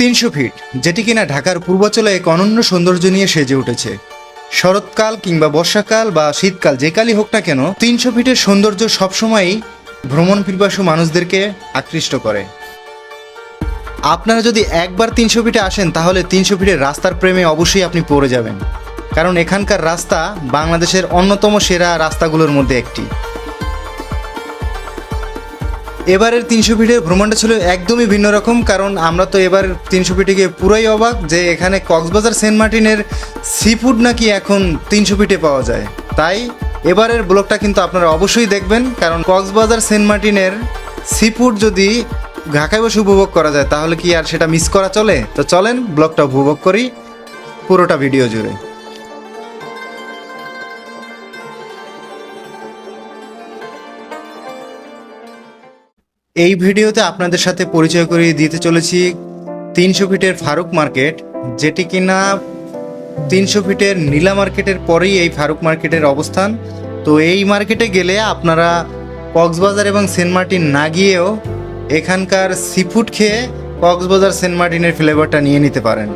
তিনশো ফিট, যেটি কিনা ঢাকার পূর্বাচলে এক অনন্য সৌন্দর্য নিয়ে সেজে উঠেছে। শরৎকাল কিংবা বর্ষাকাল বা শীতকাল যে কালই হোক না কেন, তিনশো ফিটের সৌন্দর্য সবসময়ই ভ্রমণ পিপাসু মানুষদেরকে আকৃষ্ট করে। আপনারা যদি একবার তিনশো ফিটে আসেন, তাহলে তিনশো ফিটের রাস্তার প্রেমে অবশ্যই আপনি পড়ে যাবেন। কারণ এখানকার রাস্তা বাংলাদেশের অন্যতম সেরা রাস্তাগুলোর মধ্যে একটি। এবারের তিনশো ফিটের ভ্রমণটা ছিল একদমই ভিন্ন রকম, কারণ আমরা তো এবার তিনশো ফিটে গিয়ে পুরাই অবাক যে এখানে কক্সবাজার সেন্ট মার্টিনের সি ফুড নাকি এখন তিনশো ফিটে পাওয়া যায়। তাই এবারের ব্লগটা কিন্তু আপনারা অবশ্যই দেখবেন, কারণ কক্সবাজার সেন্ট মার্টিনের সি ফুড যদি ঢাকায় বসে উপভোগ করা যায়, তাহলে কি আর সেটা মিস করা চলে? তো চলেন ব্লগটা উপভোগ করি, পুরোটা ভিডিও জুড়ে। এই ভিডিওতে আপনাদের সাথে পরিচয় করিয়ে দিতে চলেছি তিনশো ফিটের ফারুক মার্কেট, যেটি কিনা তিনশো ফিটের নীলা মার্কেটের পরেই এই ফারুক মার্কেটের অবস্থান। তো এই মার্কেটে গেলে আপনারা কক্সবাজার এবং সেন্ট মার্টিন না গিয়েও এখানকার সিফুড খেয়ে কক্সবাজার সেন্ট মার্টিনের ফ্লেভারটা নিয়ে নিতে পারেন।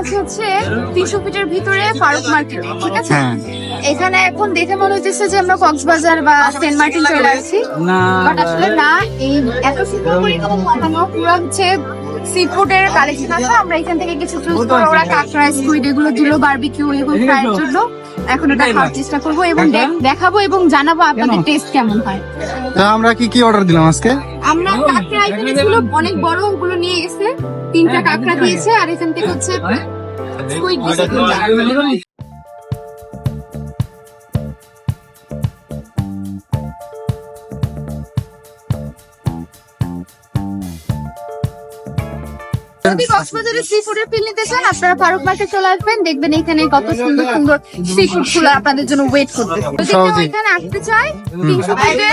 আছি হচ্ছে তিনশো ফিটের ভিতরে ফারুক মার্কেট ঠিক আছে? হ্যাঁ। এখানে এখন দেখে মনে হচ্ছে যে আমরা কক্সবাজার বা সেন্ট মার্টিন চলে আসছি। বাট আসলে না এই এত সুন্দর করে পুরো হচ্ছে সি ফুডের কালেকশন আছে। আমরা এখান থেকে কিছু চুজ করে ওরা কাঁকড়া স্কুইড এগুলো দিল বারবিকিউ এগুলো ফ্রাইয়ের জন্য। এখন ওটা খাওয়ার চেষ্টা করব এবং দেখ- দেখাবো এবং জানাব আপনাদের টেস্ট কেমন হয়। তো আমরা কি কি অর্ডার দিলাম আজকে? আমরা কাঁকড়া আইটেম ছিল অনেক বড় ওগুলো নিয়ে গেছে তিনটা কাঁকড়া দিয়েছে আর এখান থেকে হচ্ছে স্কুইড দিয়েছে। তিনটা। কক্সবাজারে সি ফুডের ফিল নিতে চান আপনারা ফারুক মার্কেট চলে আসবেন দেখবেন এখানে কত সুন্দর সুন্দর সি ফুডগুলো আপনাদের জন্য ওয়েট করতে যদি কেউ এখানে আসতে চায় তিনশো ফিটে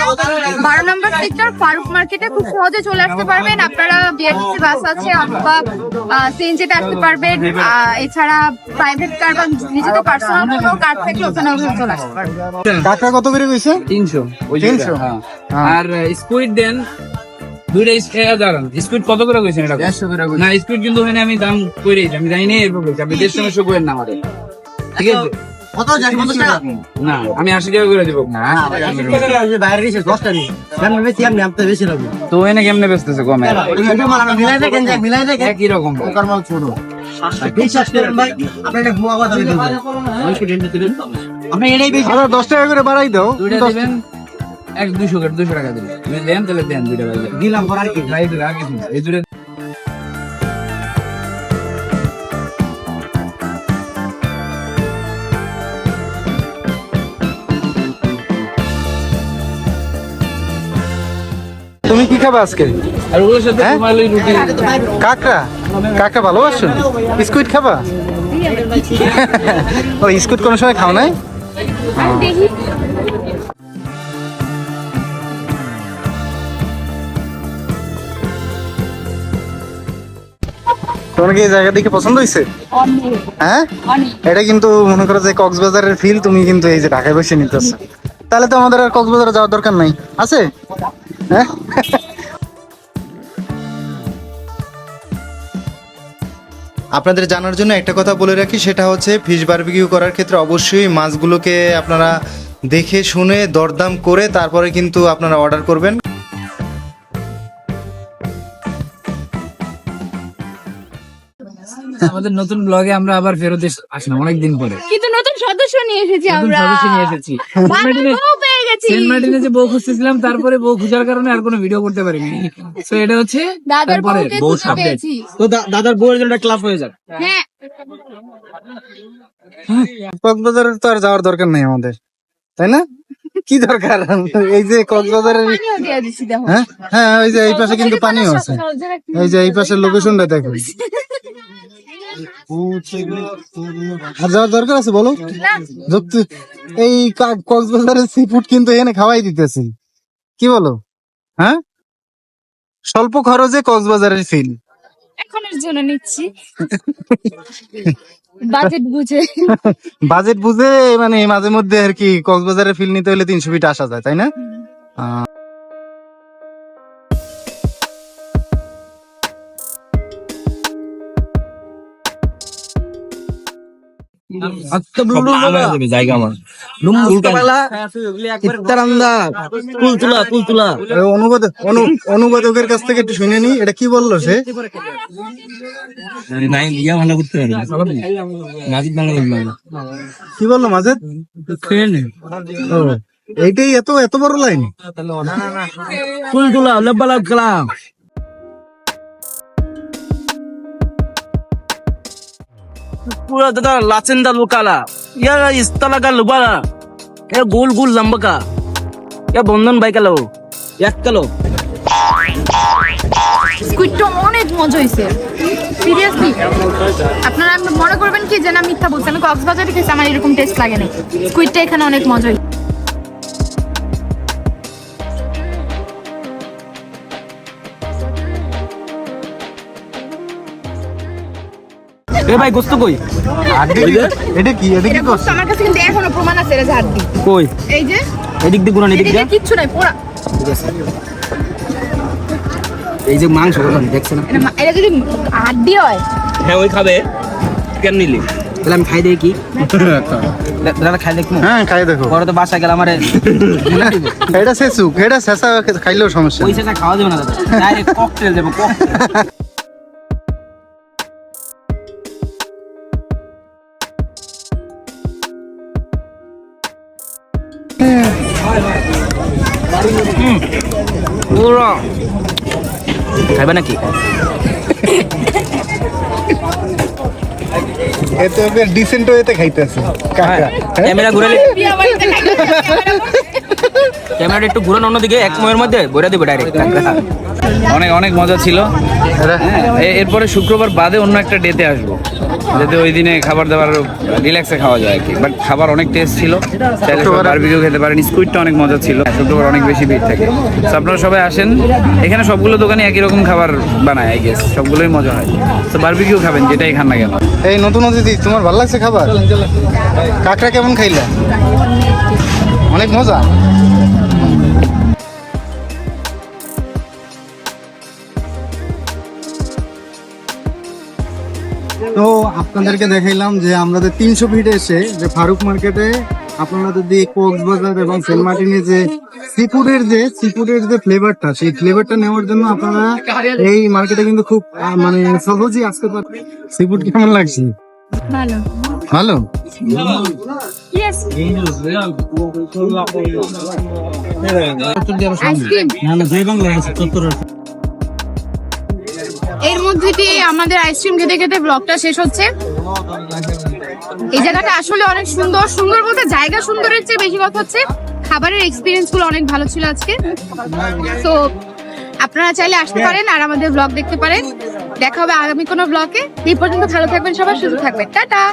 বারো নম্বর সেক্টর ফারুক মার্কেটে খুব সহজে চলে আসতে পারবেন। আপনারা বিআরটিসি বাস আছে অথবা সিএনজিতে আসতে পারবেন। এছাড়া প্রাইভেট কার বা নিজেদের পার্সোনাল কোনো কার থাকলে ওখানে চলে আসতে পারবেন। কাঁকড়া কত করে কইছে? তিনশো। ওই যে 300? ওটা, হ্যাঁ। হ্যাঁ। আর স্কুইড দেন দুইটা দাঁড়ান কত করে কইছেন এটা? না স্কুইড কিন্তু আমি দাম আমি জানি না এরকম কইছি আপনি দেড়শো না ঠিক আছে? কত জানি কত টাকা? না আমি আশি টাকা করে দিব। না বাইরে দশটা নেই বেশি আমি আপনি বেশি লাগবে তো এনে কেমনে বেচতেছে কমে মিলাই দেখেন মিলাই দেখেন। একই রকম। ছোট। বিশ্বাস করেন ভাই আপনি এটা ভুয়া কথা আপনি এটাই বেশি। দশ টাকা করে বাড়াই দাও। এক দুইশো করে দুইশো টাকা তুমি দেন তাহলে দেন দুইটা বাজে। দিলাম পর আর কি এই দুটো আগে। এই দুটো তুমি কি খাবে আজকে? আর ওগুলোর সাথে হ্যাঁ? তোমার ওই রুটি কাঁকড়া কাঁকড়া ভালোবাসো? স্কুইড খাবা? ও স্কুইড কোনো সময় খাও নাই? তোমার কি এই জায়গা দেখে পছন্দ হয়েছে? হ্যাঁ? এটা কিন্তু মনে করো যে কক্সবাজারের ফিল তুমি কিন্তু এই যে ঢাকায় বসে নিতেছো। তাহলে তো আমাদের আর কক্সবাজারে যাওয়ার দরকার নাই। আছে? হ্যাঁ? আপনাদের জানার জন্য একটা কথা বলে রাখি, সেটা হচ্ছে ফিশ বারবিকিউ করার ক্ষেত্রে অবশ্যই মাছগুলোকে আপনারা দেখে শুনে দরদাম করে তারপরে কিন্তু আপনারা অর্ডার করবেন। আমাদের নতুন ব্লগে আমরা আবার ফেরত আসলাম অনেকদিন পরে। কিন্তু নতুন সদস্য নিয়ে এসেছি আমরা। সদস্য নিয়ে এসেছি। বউ পেয়ে সেন্ট মার্টিনে যে বউ খুঁজতেছিলাম তারপরে বউ খুঁজার কারণে আর কোনো ভিডিও করতে পারিনি। তো এটা হচ্ছে তারপরে বউ তো দাদার বউয়ের জন্য ক্লাব হয়ে যাক। হ্যাঁ। কক্সবাজারে তো আর যাওয়ার দরকার নেই আমাদের। তাই না? কি দরকার? এই যে কক্সবাজারের হ্যাঁ? হ্যাঁ ওই যে এই পাশে কিন্তু পানিও আছে। এই যে এই পাশের লোকেশনটা দেখো। আর যাওয়ার দরকার আছে বলো? এই কক্সবাজারের সি ফুড কিন্তু এখানে খাওয়াই দিতেছে। কি বলো? হ্যাঁ? স্বল্প খরচে কক্সবাজারের ফিল এখনও একদিনের জন্য নিচ্ছি। বাজেট বুঝে। বাজেট বুঝে মানে মাঝে মধ্যে আর কি কক্সবাজারের ফিল নিতে হলে তিনশো ফিট আসা যায় তাই না? অনুবাদকের কাছ থেকে একটু শুনে নি এটা কি বলল সে? ইয়া কি বলল মাজেদ এইটাই এত এত বড় লাইন? কুল তুলা লেব্বালা খেলা पूरा दादा लाचंदा लुकाला या इस्ताला का लुबाला या गोल गोल लंब का या बंधन बाई का लो এক কালো স্কুইডটা অনেক মজা হয়েছে সিরিয়াসলি আপনারা আপনি মনে করবেন কি যে না মিথ্যা বলছি আমি কক্সবাজারে খেয়েছি আমার এরকম টেস্ট লাগে না স্কুইডটা এখানে অনেক মজা হয়েছে এ ভাই গোস্ত কই? এটা কি? এটা কি করছে আমার কাছে কিন্তু এখনও প্রমাণ আছে এটা ঝাড় দি কই? এই যে? এদিক দিয়ে এদিক দিয়ে। কিচ্ছু নাই পোড়া। এই যে মাংস গুলান দেখছেন এটা যদি হাড্ডি হয়? হ্যাঁ ওই খাবে। কেন নিলি? তাহলে আমি খাই দেই কি? দাদা খাই দেখুন হ্যাঁ খাই দেখো। পরে তো বাসায় গেলে আমার এটা শেষুক এটা শেষা খাইলেও সমস্যা খাওয়া যাবে না দাদা। ডাইরেক্ট ককটেল দেবো ককটেল পুরো। খাইবে নাকি? এত ডিসেন্ট হয়ে খাইতেছে। কাকা হ্যাঁ? ক্যামেরা ঘুরালে বিয়া বাড়িতে খাইলে ক্যামেরা ক্যামেরাটা একটু ঘুরানো অন্যদিকে এক সময়ের মধ্যে বইরা দেবো ডাইরেক্ট অনেক অনেক মজা ছিল। হ্যাঁ, এরপরে শুক্রবার বাদে অন্য একটা ডেতে আসব। যাতে ওই দিনে খাবার দাবার রিল্যাক্সে খাওয়া যায় আর কি। বাট খাবার অনেক টেস্ট ছিল। চাইলে বারবিকিউ খেতে পারেন স্কুইডটা অনেক মজা ছিল। শুক্রবার অনেক বেশি ভিড় থাকে। তো আপনারা সবাই আসেন। এখানে সবগুলো দোকানে একই রকম খাবার বানায় আই গেস সবগুলোই মজা হয়। তো বারবিকিউ খাবেন যেটাই খান না কেন। এই নতুন অতিথি তোমার ভালো লাগছে খাবার? কাকড়া কেমন খাইলা? অনেক মজা। তো আপনাদেরকে দেখাইলাম যে আমাদের তিনশো ফিট এসে যে ফারুক মার্কেটে আপনারা যদি কক্সবাজার এবং সেন্ট মার্টিনে যে সিফুডের যে সিফুডের যে ফ্লেভারটা সেই ফ্লেভারটা নেওয়ার জন্য আপনারা এই মার্কেটে কিন্তু খুব মানে সহজেই আসতে পারেন সিফুড কেমন লাগছে? ভালো। ভালো? না না ইয়েস আইসক্রিম এর মধ্যে দিয়ে আমাদের আইসক্রিম খেতে খেতে ব্লগটা শেষ হচ্ছে। এই জায়গাটা আসলে অনেক সুন্দর সুন্দর বলতে জায়গা সুন্দরের চেয়ে বেশি কথা হচ্ছে, খাবারের এক্সপিরিয়েন্সগুলো অনেক ভালো ছিল আজকে। তো আপনারা চাইলে আসতে পারেন আর আমাদের ব্লগ দেখতে পারেন। দেখা হবে আগামী কোনো ব্লগে এই পর্যন্ত ভালো থাকবেন সবাই, সুস্থ থাকবেন। টাটা!